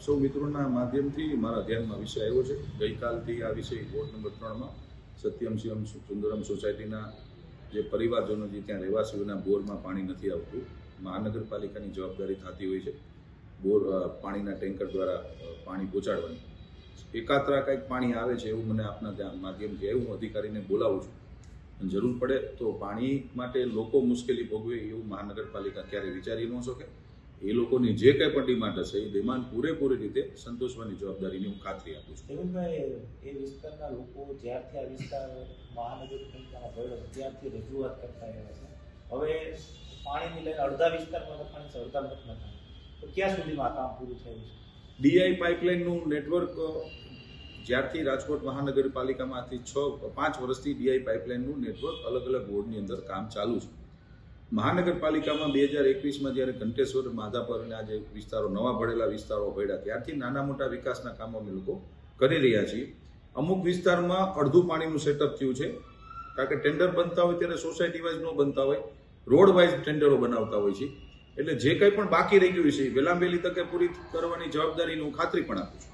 સૌ મિત્રોના માધ્યમથી મારા ધ્યાનમાં વિષય આવ્યો છે. ગઈકાલથી આ વિષય વોર્ડ નંબર ત્રણમાં સત્યમ શિવમ સુંદરમ સોસાયટીના જે પરિવારજનો જે ત્યાં રહેવાસીઓના બોરમાં પાણી નથી આવતું મહાનગરપાલિકાની જવાબદારી થતી હોય છે. બોર પાણીના ટેન્કર દ્વારા પાણી પહોંચાડવાની. એકાત્રા કંઈક પાણી આવે છે એવું મને આપના ધ્યાન માધ્યમથી આવ્યું. હું અધિકારીને બોલાવું છું. જરૂર પડે તો પાણી માટે લોકો મુશ્કેલી ભોગવે એવું મહાનગરપાલિકા ક્યારે વિચારી ન શકે. એ લોકોની જે કંઈ પણ ડિમાન્ડ હશે એ ડિમાન્ડ પૂરેપૂરી રીતે સંતોષવાની જવાબદારીની હું ખાતરી આપું છું. દેવેનભાઈ એ વિસ્તારના લોકો જ્યારથી આ વિસ્તાર મહાનગરપાલિકામાં ગયો ત્યારથી રજૂઆત કરતા રહ્યા છે. હવે પાણીની લઈને અડધા વિસ્તારમાં પાણી છે અડધા નથી તો ક્યાં સુધીમાં આ કામ પૂરું થયું છે? ડીઆઈ પાઇપલાઇનનું નેટવર્ક જ્યારથી રાજકોટ મહાનગરપાલિકામાંથી છ પાંચ વર્ષથી ડીઆઈ પાઇપલાઇનનું નેટવર્ક અલગ અલગ વોર્ડની અંદર કામ ચાલુ છે. મહાનગરપાલિકામાં બે હજાર એકવીસમાં જ્યારે કંટેશ્વર માધાપર અને આજે વિસ્તારો, નવા ભળેલા વિસ્તારો પડ્યા ત્યારથી નાના મોટા વિકાસના કામો અમે લોકો કરી રહ્યા છીએ. અમુક વિસ્તારમાં અડધું પાણીનું સેટઅપ થયું છે. કારણ કે ટેન્ડર બનતા હોય ત્યારે સોસાયટી વાઇઝ ન બનતા હોય. રોડ વાઇઝ ટેન્ડરો બનાવતા હોય છે. એટલે જે કંઈ પણ બાકી રહી ગયું છે, એ વહેલા વહેલી તકે પૂરી કરવાની જવાબદારીની હું ખાતરી પણ આપું છું.